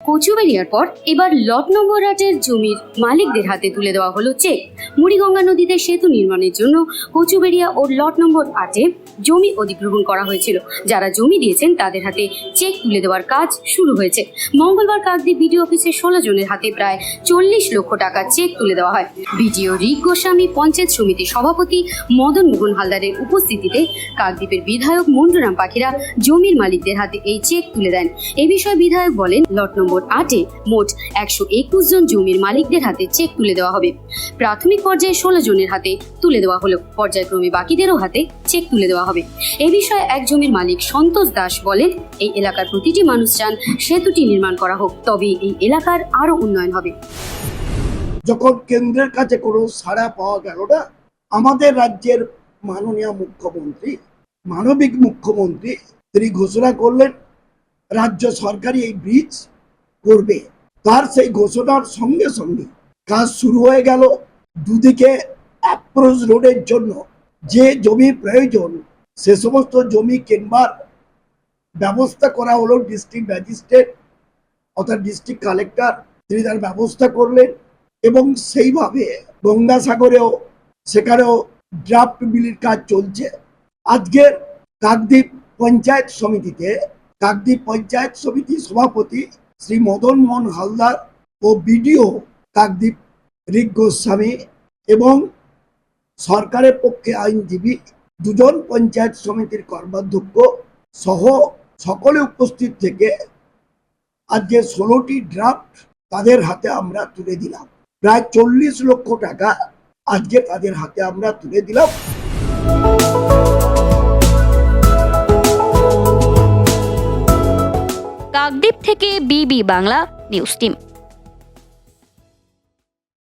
কচুবেরিয়ার পর এবার লট নম্বর আটের জমির মালিকদের হাতে তুলে দেওয়া হলো চেক। মুড়িগঙ্গা নদীতে সেতু নির্মাণের জন্য কচুবেরিয়া ও লট নম্বর আটে জমি অধিগ্রহণ করা হয়েছিল। যারা জমি দিয়েছেন, তাদের হাতে চেক তুলে দেওয়ার কাজ শুরু হয়েছে। মঙ্গলবার কাকদ্বীপ বিডিও অফিসে ষোলো জনের হাতে প্রায় চল্লিশ লক্ষ টাকা চেক তুলে দেওয়া হয়। বিডিও রিক গোস্বামী, পঞ্চায়েত সমিতির সভাপতি মদন মোহন হালদারের উপস্থিতিতে কাকদ্বীপের বিধায়ক মন্ডুরাম পাখিরা জমির মালিকদের হাতে এই চেক তুলে দেন। এ বিষয়ে বিধায়ক বলেন, লট নম্বর আটে মোট একশো একুশ জন জমির মালিকদের হাতে চেক তুলে দেওয়া হবে। প্রাথমিক পর্যায়ে ষোলো জনের হাতে তুলে দেওয়া হলো। পর্যায়ক্রমে বাকিদেরও হাতে চেক তুলে দেওয়া হবে। এ বিষয়ে এক জমির মালিক সন্তোষ দাস বলেন, এই এলাকার প্রতিটি মানুষ চান সেতুটি নির্মাণ করা হোক, তবে এই এলাকার আরও উন্নয়ন হবে। যখন কেন্দ্রের কাছে কোনো সাড়া পাওয়া গেল না, আমাদের রাজ্যের মাননীয় মুখ্যমন্ত্রী, মানবিক মুখ্যমন্ত্রী, তিনি ঘোষণা করলেন, রাজ্য সরকারি এই ব্রিজ করবে। তার সেই ঘোষণার সঙ্গে সঙ্গে কাজ শুরু হয়ে গেল দুদিকে অ্যাপ্রোচ রোডের জন্য। যে জমি প্রয়োজন সে সমস্ত জমি কেনবার ব্যবস্থা করা হলো ডিস্ট্রিক্ট ম্যাজিস্ট্রেট অর্থাৎ ডিস্ট্রিক্ট কালেক্টর তিনি তার ব্যবস্থা করলেন এবং সেইভাবে গঙ্গাসাগরেও, সেখানেও ড্রাফট বিলির কাজ চলছে। আজকের কাকদ্বীপ পঞ্চায়েত সমিতিতে, কাকদ্বীপ পঞ্চায়েত সমিতির সভাপতি শ্রী মদন মোহন হালদার ও বিডিও কাকদ্বীপ রিক গোস্বামী এবং সরকারের পক্ষে আইনজীবী দুজন পঞ্চায়েত সমিতির কর্মাধ্যক্ষ সহ সকলে উপস্থিত থেকে আজকে ষোলোটি ড্রাফট তাদের হাতে আমরা তুলে দিলাম। প্রায় চল্লিশ লক্ষ টাকা আজকে তাদের হাতে আমরা তুলে দিলাম। কাকদ্বীপ থেকে বিবি বাংলা, নিউজ টিম।